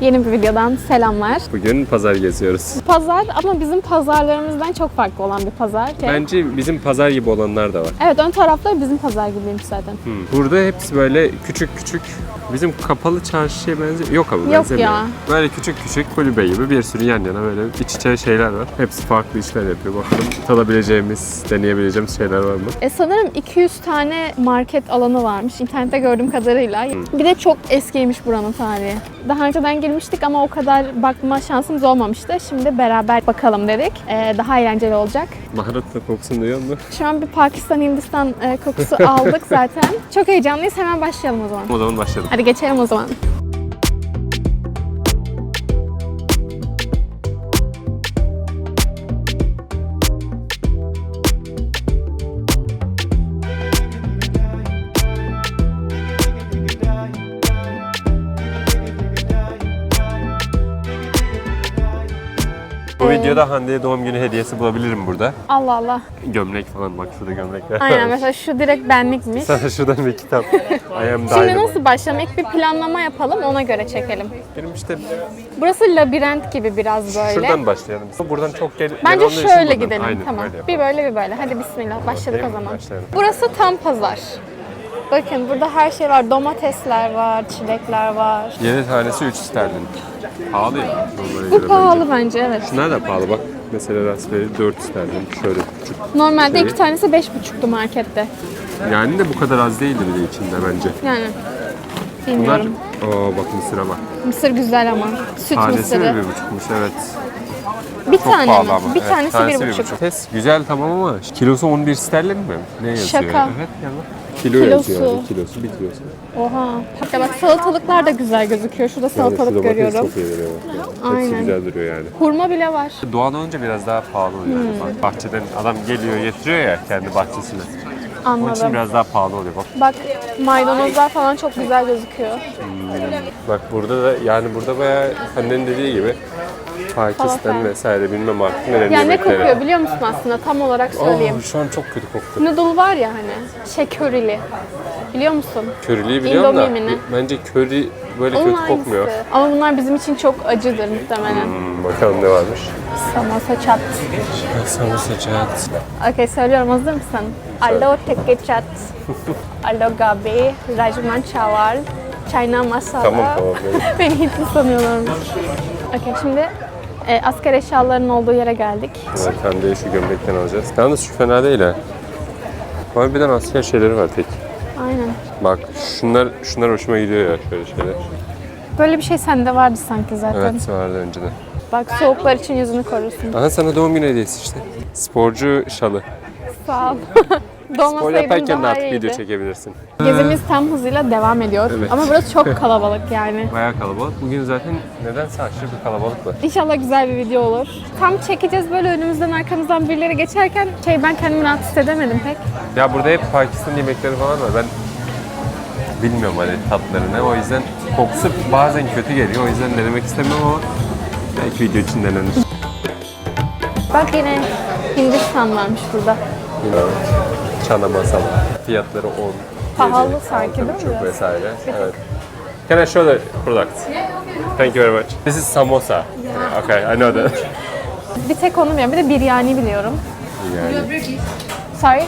Yeni bir videodan selamlar. Bugün pazar geziyoruz. Pazar ama bizim pazarlarımızdan çok farklı olan bir pazar. ki- Bence bizim pazar gibi olanlar da var. Evet ön tarafları bizim pazar gibiymiş zaten. Hmm. Burada hepsi böyle küçük küçük bizim kapalı çarşıya benziyor. Yok ama Yok benzemiyor. ya. Böyle küçük küçük kulübe gibi bir sürü yan yana böyle iç içe şeyler var. Hepsi farklı işler yapıyor. Bakalım tadabileceğimiz, deneyebileceğimiz şeyler var mı? E sanırım 200 tane market alanı varmış internette gördüğüm kadarıyla. Bir de çok eskiymiş buranın tarihi. Daha önceden girmiştik ama o kadar bakma şansımız olmamıştı. Şimdi beraber bakalım dedik. E, daha eğlenceli olacak. Baharatla kokusunu duyuyor musun? Şu an bir Pakistan Hindistan e, kokusu aldık zaten. Çok heyecanlıyız. Hemen başlayalım o zaman. O zaman başladık. Hadi geçelim o zaman. Videoda Hande'ye doğum günü hediyesi bulabilirim burada. Allah Allah. Gömlek falan bak şurada gömlekler. Aynen mesela şu direkt benlikmiş. Sana şuradan bir kitap. I am Şimdi Dynamite. nasıl başlayalım? İlk bir planlama yapalım ona göre çekelim. Benim işte Burası labirent gibi biraz böyle. şuradan başlayalım. Buradan çok gel Bence gelen olduğu için şöyle buradan. gidelim. Aynen, tamam. öyle yapalım. Bir böyle bir böyle. Hadi bismillah başladık Değil o mi? zaman. Başlayalım. Burası tam pazar. Bakın burada her şey var. Domatesler var, çilekler var. 7 tanesi 3 sterlin. Pahalı ya. normale Bu göre pahalı bence evet. Şunlar da pahalı bak. Mesela raspberry 4 sterlin. Şöyle küçük. Normalde Şey- iki tanesi beş buçuktu markette. Yani de bu kadar az değildi bir de içinde bence. Yani Bunlar, bilmiyorum. Oo bak mısıra bak. Mısır güzel ama. Süt Tanesi mısırı. mi bir buçukmuş evet. Bir Çok tane pahalı mi? ama. Bir Evet, tanesi bir buçuk. Test güzel tamam ama kilosu 11 sterlin mi? Ne yazıyor? Şaka. Evet yalan. Kilo Kilosu. yazıyor yani. Kilosu bir kilosu. Oha. Ya bak salatalıklar da güzel gözüküyor. Şurada salatalık görüyorum. çok iyi duruyor. bak. Hepsi Aynen. güzel duruyor yani. Hurma bile var. Doğal olunca biraz daha pahalı oluyor. Hmm. Yani. Bak, bahçeden adam geliyor getiriyor ya kendi bahçesine. Onun için Anladım. biraz daha pahalı oluyor. Bak, Bak maydanozlar falan çok güzel gözüküyor. bak burada da yani burada bayağı annenin dediği gibi Pakistan Falafel. vesaire bilmem artık nelerin Yani ne yemekleri. kokuyor biliyor musun aslında? Tam olarak söyleyeyim. Aa, şu an çok kötü koktu. Noodle var ya hani, şey körili. Biliyor musun? Köriliği biliyorum da Indomie mi bence köri böyle Onun kötü aynısı. kokmuyor. Ama bunlar bizim için çok acıdır muhtemelen. Hmm, bakalım ne varmış. Samosa chat. Sana seçat. Okey söylüyorum hazır mısın? Alo tekke chat. Alo gabi. Rajman chawal. China masala. Tamam tamam. Beni Hintli sanıyorlarmış. Okey şimdi e, asker eşyalarının olduğu yere geldik. Evet, Hande'yi şu gömlekten alacağız. Yalnız şu fena değil ha. Harbiden asker şeyleri var tek. Aynen. Bak şunlar şunlar hoşuma gidiyor ya şöyle şeyler. Böyle bir şey sende vardı sanki zaten. Evet vardı önceden. Bak soğuklar için yüzünü korursun. Aha sana doğum günü hediyesi işte. Sporcu şalı. Sağ ol. Spor Doğmasaydın yaparken de daha artık iyiydi. video çekebilirsin. Gezimiz tam hızıyla devam ediyor. Evet. Ama burası çok kalabalık yani. Bayağı kalabalık. Bugün zaten nedense aşırı bir kalabalık var. İnşallah güzel bir video olur. Tam çekeceğiz böyle önümüzden arkamızdan birileri geçerken şey ben kendimi rahat hissedemedim pek. Ya burada hep Pakistan yemekleri falan var. Ben bilmiyorum hani tatlarını. O yüzden kokusu bazen kötü geliyor. O yüzden denemek istemiyorum ama belki video için denenir. Bak yine Hindistan varmış burada. Bilmiyorum. Çana masala. Fiyatları 10. Pahalı yedi, sanki değil mi biraz? vesaire. Evet. Can I show the product? Thank you very much. This is samosa. Okay, I know that. Bir tek onu biliyorum. Bir de biryani biliyorum. yani. Sorry?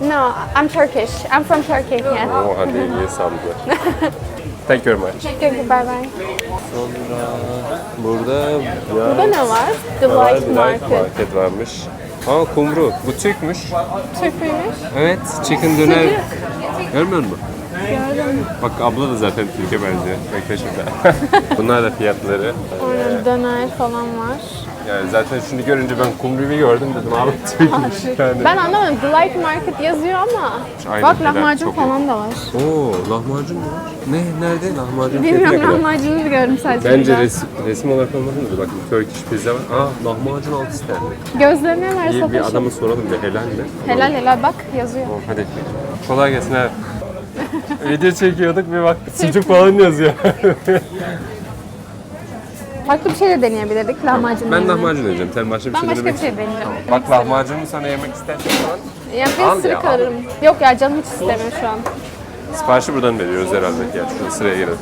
No, I'm Turkish. I'm from Turkey. Yeah. O hadi iyi sandı. Thank you very much. Thank you. Bye bye. Sonra burada Burada ne var? The Light Light Market. Market varmış. Aa kumru. Bu Türkmüş. Türk müymüş? Evet, chicken döner. Görmüyor musun? Gördüm. Bak abla da zaten Türkiye benziyor. Bekle şurada. Bunlar da fiyatları. Orada döner falan var. Yani zaten şimdi görünce ben kumruyu gördüm dedim abi Türkmüş. Yani. Ben anlamadım. The Light Market yazıyor ama Aynen, bak lahmacun çok iyi. falan da var. Oo lahmacun mu var? Ne? Nerede? Lahmacun fiyatı ne Bilmiyorum kadar? lahmacunu gördüm sadece. Bence burada. resim, resim olarak olmasın da bakın Turkish pizza var. Aa lahmacun 6 sterlin. Gözlerine ver İyi bir sataşın. adamı soralım bir helal mi? Helal helal bak yazıyor. Tamam hadi. Kolay gelsin ha. Video çekiyorduk bir bak sucuk falan yazıyor. Farklı bir şey de deneyebilirdik lahmacun ben yerine. lahmacun yiyeceğim. Sen başka bir Ben şey başka denemek bir şey deneyeceğim. Bak lahmacunu sana yemek istersen falan. Ya Al bir sürü ya, al. kararım. Yok ya canım hiç istemiyor şu an. Siparişi buradan veriyoruz herhalde. Gel şurada sıraya girelim.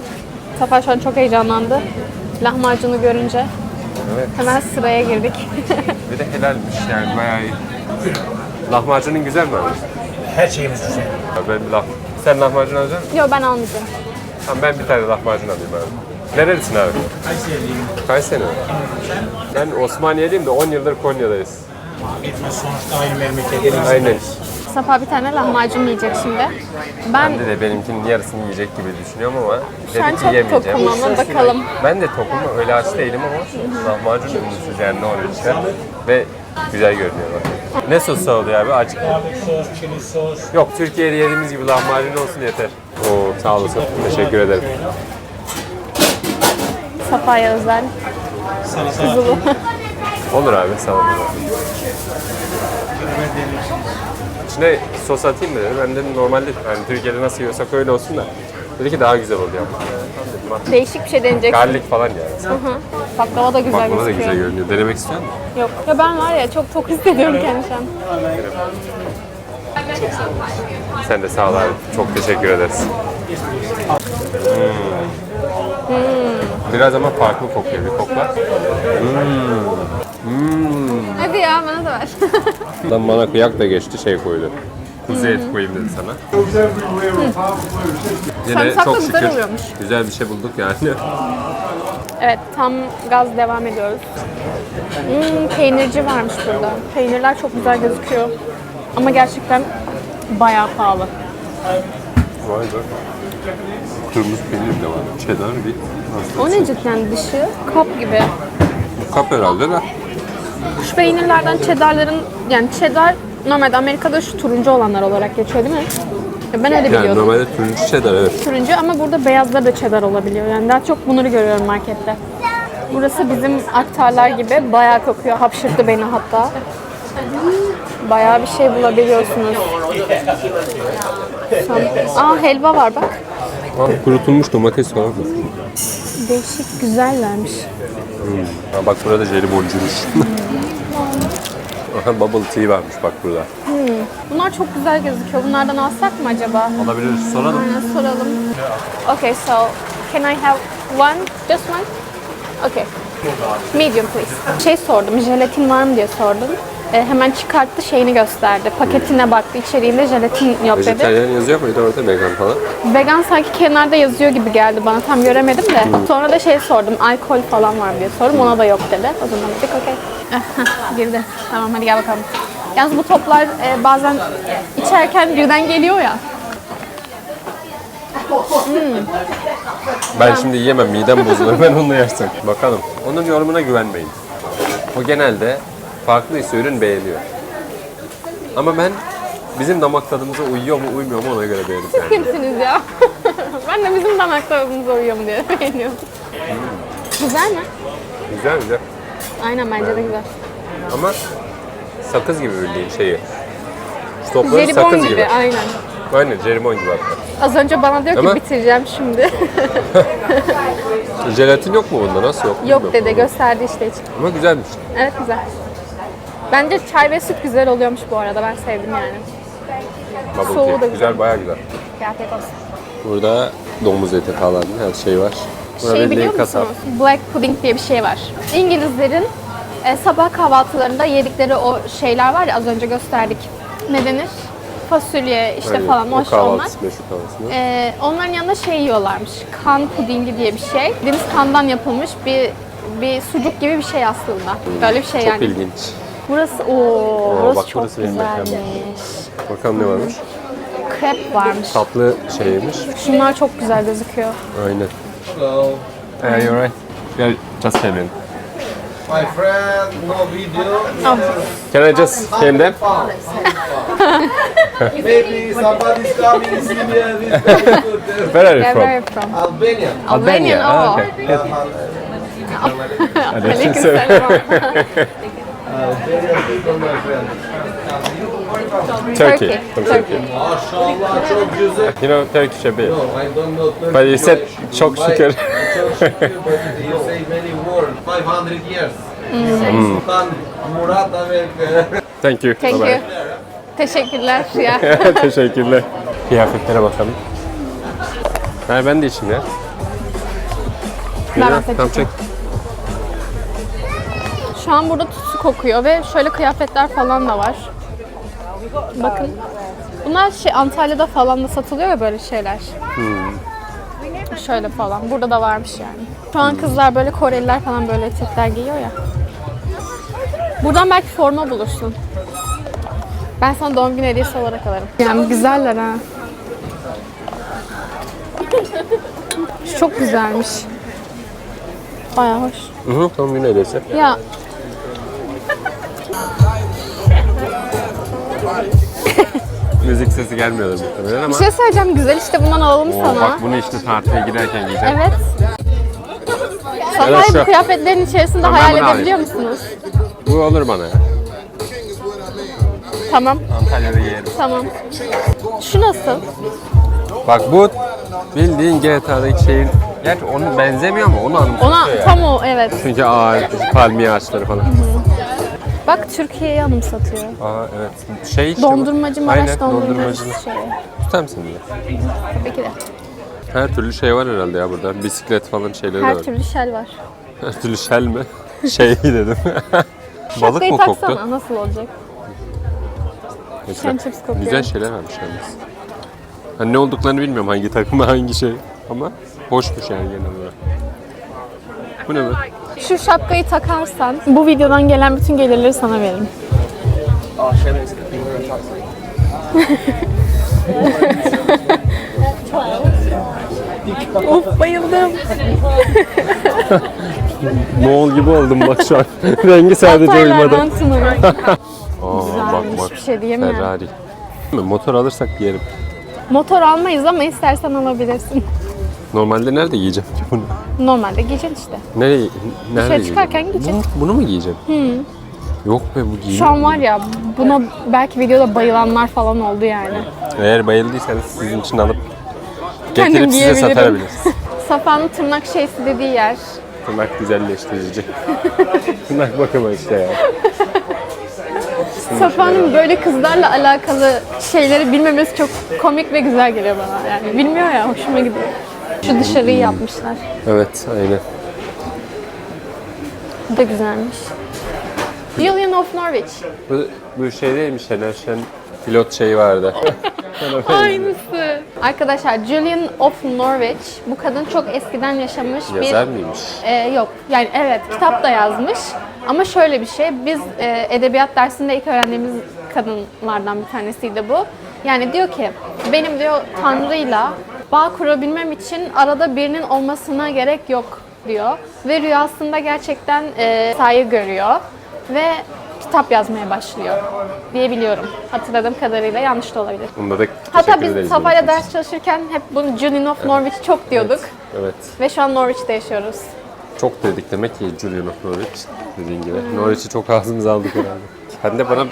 Safa şu an çok heyecanlandı. Lahmacunu görünce. Evet. Hemen sıraya girdik. Bir de helalmiş yani bayağı iyi. Lahmacunun güzel mi abi? Her şeyimiz güzel. Ya Ben lah Sen lahmacun alacak mısın? Yok ben almayacağım. Tamam ben bir tane lahmacun alayım abi. Nerelisin abi? Kayseriyim. Kayseri. Ben Osmaniyeliyim de 10 yıldır Konya'dayız. Gitmez sonuçta aynı memleketimiz. Aynen. Safa bir tane lahmacun yiyecek şimdi. Ben Ben de, de benimkinin yarısını yiyecek gibi düşünüyorum ama Şu an dedim ki çok yemeyeceğim. tokum ama bakalım. Ben de tokum öyle aç değilim ama lahmacun ünlüsüz yani ne oluyor işte. Ve güzel görünüyor bak. Ne sosu oluyor abi? Açık. Garlic sos, chili sos. Yok Türkiye'de yediğimiz gibi lahmacun olsun yeter. Oo sağ olasın. Teşekkür ederim. Safa'ya özel. Zulu. Olur abi sağ olun. İçine sos atayım mı dedi. Ben dedim normalde hani Türkiye'de nasıl yiyorsak öyle olsun da. Dedi ki daha güzel oluyor. Tamam dedim. Değişik bir şey deneyeceksin. Garlic falan yani. Hı hı. Baklava da güzel Baklava da gözüküyor. güzel görünüyor. Denemek istiyor musun? Yok. Ya ben var ya çok tok hissediyorum kendimi şu an. Sen de sağ ol abi. Çok teşekkür ederiz. Hmm. Biraz ama farklı kokuyor. Bir kokla. Hadi ya bana da ver. Adam bana kıyak da geçti şey koydu. Kuzu et koyayım dedi sana. Yine Sarımsak da çok güzel şükür oluyormuş. güzel bir şey bulduk yani. evet tam gaz devam ediyoruz. Hmm, peynirci varmış burada. Peynirler çok güzel gözüküyor. Ama gerçekten bayağı pahalı. Vay be. Kırmızı peynir de var. Cheddar bir. O ne cidden dışı? Kap gibi. Kap herhalde de. Şu peynirlerden cheddarların yani cheddar normalde Amerika'da şu turuncu olanlar olarak geçiyor değil mi? Ya Ben öyle Yani biliyordum. normalde turuncu cheddar evet. Turuncu ama burada beyazlar da cheddar olabiliyor. Yani daha çok bunları görüyorum markette. Burası bizim aktarlar gibi bayağı kokuyor. Hapşırttı beni hatta. Bayağı bir şey bulabiliyorsunuz. Son- Aa helva var bak. Aa, kurutulmuş domates falan? Değişik güzellermiş. Ha, bak burada jeliboncuğumuş. Aha bubble tea varmış bak burada. Bunlar çok güzel gözüküyor. Bunlardan alsak mı acaba? Olabilir soralım. Aynen soralım. Okay, so can I have one? Just one? Okay. Medium please. Şey sordum, jelatin var mı diye sordum. E, hemen çıkarttı şeyini gösterdi. Paketine baktı, içeriğinde jelatin yok dedi. Vejetaryen yazıyor muydu orada vegan falan? Vegan sanki kenarda yazıyor gibi geldi bana. Tam göremedim de. Sonra da şey sordum, alkol falan var mı diye sordum. Ona da yok dedi. O zaman dedik okey. Girdi. Tamam hadi gel bakalım. Yalnız bu toplar e, bazen içerken birden geliyor ya. Ben şimdi yiyemem midem bozulur ben onu yersem. Bakalım. Onun yorumuna güvenmeyin. O genelde farklıysa ürün beğeniyor. Ama ben bizim damak tadımıza uyuyor mu uymuyor mu ona göre beğenip yani. Kimsiniz ya? ben de bizim damak tadımıza uyuyor mu diye beğeniyorum. Güzel mi? Güzel güzel. Aynen bence de güzel. Ama sakız gibi bildiğin şeyi. Şu topları Jelibon sakız gibi, gibi. aynen. Aynen jelibon gibi hatta. Az önce bana diyor ki Ama- bitireceğim şimdi. Jelatin yok mu bunda? Nasıl yok? Yok bilmiyorum. dedi gösterdi işte hiç. Ama güzelmiş. Evet güzel. Bence çay ve süt güzel oluyormuş bu arada. Ben sevdim yani. Bubble Soğuğu tea. da Güzel, güzel. bayağı güzel. Afiyet olsun. Burada domuz eti falan her şey var. Burada Şey biliyor kasap. musunuz? Black pudding diye bir şey var. İngilizlerin e, sabah kahvaltılarında yedikleri o şeyler var ya az önce gösterdik. Ne denir? Fasulye işte Aynen, falan o hoş onlar. kahvaltısı, meşhur kahvaltısı. E, onların yanında şey yiyorlarmış. Kan pudingi diye bir şey. Deniz kandan yapılmış bir bir sucuk gibi bir şey aslında. Böyle bir şey Çok yani. ilginç. Burası o burası bak çok burası benim mekanım. güzelmiş. Bakalım ne varmış. Krep varmış. Tatlı şeymiş. Şunlar çok güzel gözüküyor. Aynen. Hello. Hey, you alright? Yeah, just came in. My friend, no video. Oh. Can I just came there? Maybe somebody's coming in good. Where are you from? where are you from? Albania. Albanian. Ah, Oh. okay. Yeah, Aleykümselam. Turkey. Turkey. From Turkey. Turkey. Maşallah çok güzel. You know Turkish a bit. No, I don't know Turkish. But you said çok şükür. Çok şükür, but you say many words. 500 years. Mm. Sultan Murat Amerika. Thank you. Thank you. Teşekkürler ya. Teşekkürler. Kıyafetlere bakalım. Yani ben de içeyim ya. Ben seçeceğim. Tamam çek. Şu an burada kokuyor ve şöyle kıyafetler falan da var. Bakın. Bunlar şey Antalya'da falan da satılıyor ya böyle şeyler. Şöyle falan. Burada da varmış yani. Şu an kızlar böyle Koreliler falan böyle etekler giyiyor ya. Buradan belki forma bulursun. Ben sana doğum günü hediyesi olarak alırım. Yani güzeller ha. Çok güzelmiş. Baya hoş. Hı hı, tam gün hediyesi. Ya Müzik sesi gelmiyordur muhtemelen ama. bir şey söyleyeceğim güzel işte bundan alalım Oo, sana. bak bunu işte tartıya girerken giyeceğim. Evet. Sahayı şu- bu kıyafetlerin içerisinde Tamam, ben hayal bunu edebiliyor musunuz? Bu olur bana ya. Tamam, Antalya'da giyerim. tamam. Şu nasıl? Bak bu bildiğin GTA'daki şeyin Gerçi onun benzemiyor ama onu anlatıyor Ona yani. tam o evet. Çünkü ağaç, palmiye ağaçları falan. Bak Türkiye'yi anımsatıyor. Aa evet. Şey. Dondurmacı Maraş Aynen, dondurmacı şey. Tutar mısın diye. Tabii ki de. Her türlü şey var herhalde ya burada. Bisiklet falan şeyleri de Her var. türlü şel var. Her türlü şel mi? şey dedim. Balık mı taksana koktu? nasıl olacak? Sen chips kokuyor. Güzel şeyler varmış yalnız. Hani ne olduklarını bilmiyorum hangi takıma hangi şey. Ama hoşmuş yani genel olarak. Bu ne be? Şu şapkayı takarsan bu videodan gelen bütün gelirleri sana veririm. of bayıldım. Moğol gibi oldum bak şu an. Rengi sadece uymadı. Aa bak bak. bir şey mi? Ferrari. Motor alırsak giyerim. Motor almayız ama istersen alabilirsin. Normalde nerede giyeceğim ki bunu? Normalde giyeceksin işte. Nereye? Nerede Dışarı giyeceğim? çıkarken giyeceksin. Bunu, bunu mu giyeceğim? Yok be bu giyilir. Şu an var ya buna belki videoda bayılanlar falan oldu yani. Eğer bayıldıysanız sizin için alıp Kendim getirip size giyebilirim. satabiliriz. Safa'nın tırnak şeysi dediği yer. Tırnak güzelleştirici. Tırnak bakımı işte ya. Safa'nın böyle kızlarla alakalı şeyleri bilmemesi çok komik ve güzel geliyor bana. Yani bilmiyor ya hoşuma gidiyor. Şu dışarıyı yapmışlar. Evet aynen. Bu da güzelmiş. Julian of Norwich. Bu, bu şey değilmiş Şener Şen pilot şeyi vardı. Aynısı. Arkadaşlar Julian of Norwich bu kadın çok eskiden yaşamış bir Yazar mıymış? Ee, yok. Yani evet kitap da yazmış. Ama şöyle bir şey. Biz e, edebiyat dersinde ilk öğrendiğimiz kadınlardan bir tanesiydi bu. Yani diyor ki benim diyor Tanrı'yla bağ kurabilmem için arada birinin olmasına gerek yok diyor. Ve rüyasında gerçekten e, saygı görüyor. Ve kitap yazmaya başlıyor diyebiliyorum. Hatırladığım kadarıyla yanlış da olabilir. Bunda da Hatta biz Safa'yla ders çalışırken hep bunu Julian of Norwich çok diyorduk. Evet. Ve şu an Norwich'te yaşıyoruz. Çok dedik demek ki Julian of Norwich dediğin gibi. Norwich'i çok ağzımıza aldık herhalde. Kendi de bana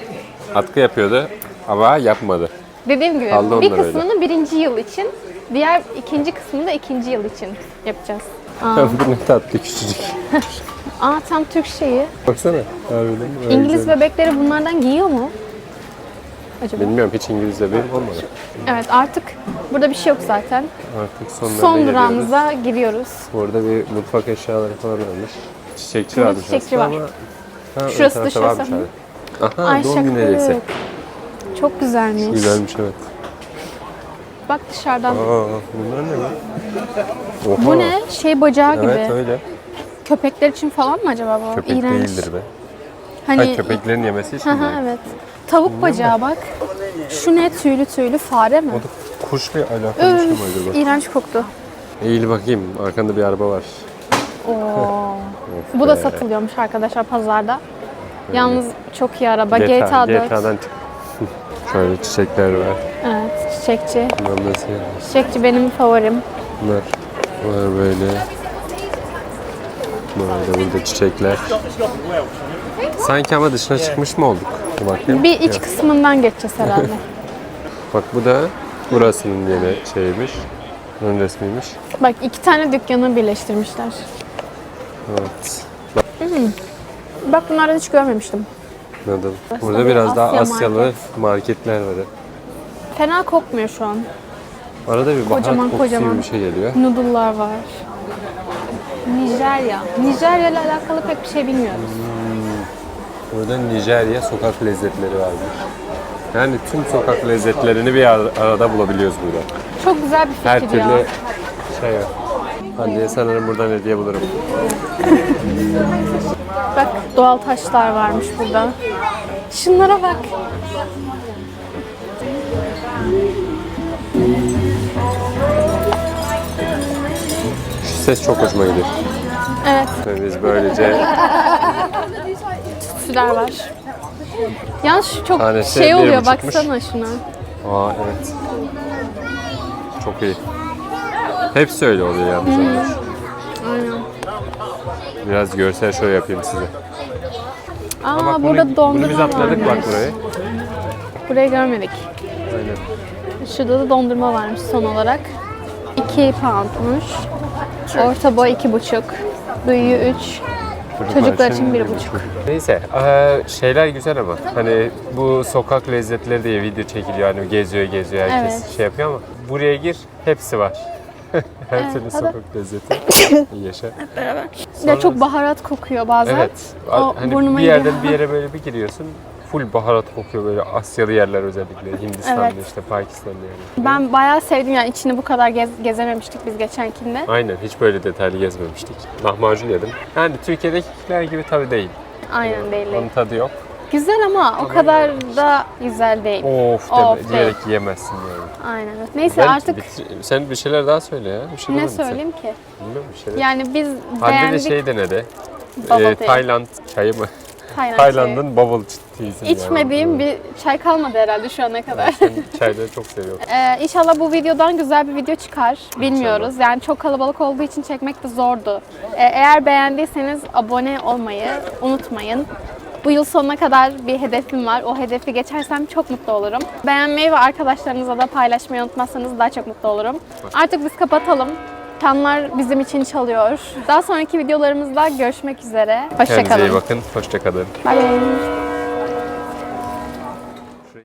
atkı yapıyordu ama yapmadı. Dediğim gibi Kaldı bir onlar öyle. kısmını birinci yıl için, diğer ikinci kısmını da ikinci yıl için yapacağız. Aa, Bu ne tatlı küçücük. aa tam Türk şeyi. Baksana. Harbiden öyle İngiliz güzel. bebekleri bunlardan giyiyor mu? Acaba? Bilmiyorum hiç İngilizce benim olmadı. Evet artık burada bir şey yok zaten. Artık Son geliyoruz. durağımıza giriyoruz. Burada bir mutfak eşyaları falan varmış. Çiçekçi Burada varmış çiçekçi aslında var. ama... Ha, Şurası ön tarafta şurası. varmış abi. Aha Ay doğum günü hediyesi. Çok güzelmiş. Güzelmiş evet. Bak dışarıdan. Aa bunlar ne lan? Oha. Bu ne? Şey bacağı gibi. Evet öyle. Köpekler için falan mı acaba bu? Köpek İğrenç. değildir be. Hani Hayır köpeklerin yemesi için mi? evet. Tavuk bacağı bak. Şu ne tüylü tüylü fare mi? O da kuş bir alakalı bir şey mi acaba? iğrenç koktu. Eğil bakayım arkanda bir araba var. Oo. Bu da satılıyormuş arkadaşlar pazarda. Yalnız çok iyi araba. GTA, GTA 4. GTA'dan. Şöyle çiçekler var. Evet, çiçekçi. Bunlar nasıl? Çiçekçi benim favorim. Bunlar var böyle. Böyle burada çiçekler. Sanki ama dışına çıkmış mı olduk? Dur Bakayım. Bir iç Yok. kısmından geçeceğiz herhalde. Bak bu da burasının yeni şeymiş. Ön resmiymiş. Bak iki tane dükkanı birleştirmişler. Evet. Bak bunları hiç görmemiştim. Anladım. Burası Burada da bir biraz daha Asya Asyalı market. marketler var. Fena kokmuyor şu an. Arada bir baharat Kocaman, kokusu kocaman. gibi bir şey geliyor. Noodle'lar var. Nijerya. Nijerya ile alakalı pek bir şey bilmiyoruz. Burada Nijerya sokak lezzetleri varmış. Yani tüm sokak lezzetlerini bir ar- arada bulabiliyoruz burada. Çok güzel bir fikir Her ya. türlü şey var. Anneye sanırım buradan hediye bulurum. Bak doğal taşlar varmış burada. Şunlara bak. Ses çok hoşuma gidiyor. Evet, Ve Biz böylece süler var. Yalnız şu çok Tanesi şey bir oluyor buçukmuş. baksana şuna. Aa evet. Çok iyi. Hepsi öyle oluyor yalnız. onlar. Aynen. Biraz görsel şöyle yapayım size. Aa Bak bunu- burada dondurma Bunu biz atladık varmış. bak burayı. Burayı görmedik. Aynen. Şurada da dondurma varmış son olarak. 2 poundmuş. Orta boy 2,5. Büyüğü 3. Çocuklar için bir buçuk. Neyse, eee, şeyler güzel ama hani bu sokak lezzetleri diye video çekiliyor hani geziyor geziyor herkes Evet. şey yapıyor ama buraya gir hepsi var. Her Evet, türlü hadi. sokak lezzeti. Yaşa. Ya çok baharat kokuyor bazen. Evet. O hani burnuma bir yerden gidiyor. bir yere böyle bir giriyorsun. Full baharat kokuyor böyle Asyalı yerler özellikle. Hindistan'da Evet. işte Pakistan'da yani. Ben bayağı sevdim yani içini bu kadar gez- gezememiştik biz geçenkinde. Aynen hiç böyle detaylı gezmemiştik. Lahmacun yedim. Yani Türkiye'dekiler gibi tabii değil. Aynen değil. Onun tadı yok. Güzel ama o kadar da güzel değil. Of deme Of diyerek yiyemezsin yani. Aynen. Neyse Ben artık bitir- sen bir şeyler daha söyle ya. Bir şey ne demedin sen. söyleyeyim ki? Bilmiyorum bir şeyler. Yani biz Hande de beğendik. şey denedi. Ee. Tayland çayı mı? Tayland Tayland'ın bubble tea'si. yani. İçmediğim bir çay kalmadı herhalde şu ana kadar. Sen çayları çok seviyorum. Ee, inşallah bu videodan güzel bir video çıkar. Bilmiyoruz. Yani çok kalabalık olduğu için çekmek de zordu. Ee, eğer beğendiyseniz abone olmayı unutmayın. Bu yıl sonuna kadar bir hedefim var. O hedefi geçersem çok mutlu olurum. Beğenmeyi ve arkadaşlarınızla da paylaşmayı unutmazsanız daha çok mutlu olurum. Artık biz kapatalım. Çanlar bizim için çalıyor. Daha sonraki videolarımızda görüşmek üzere. Kendinize iyi Hoşçakalın. bakın. Hoşçakalın. Bye.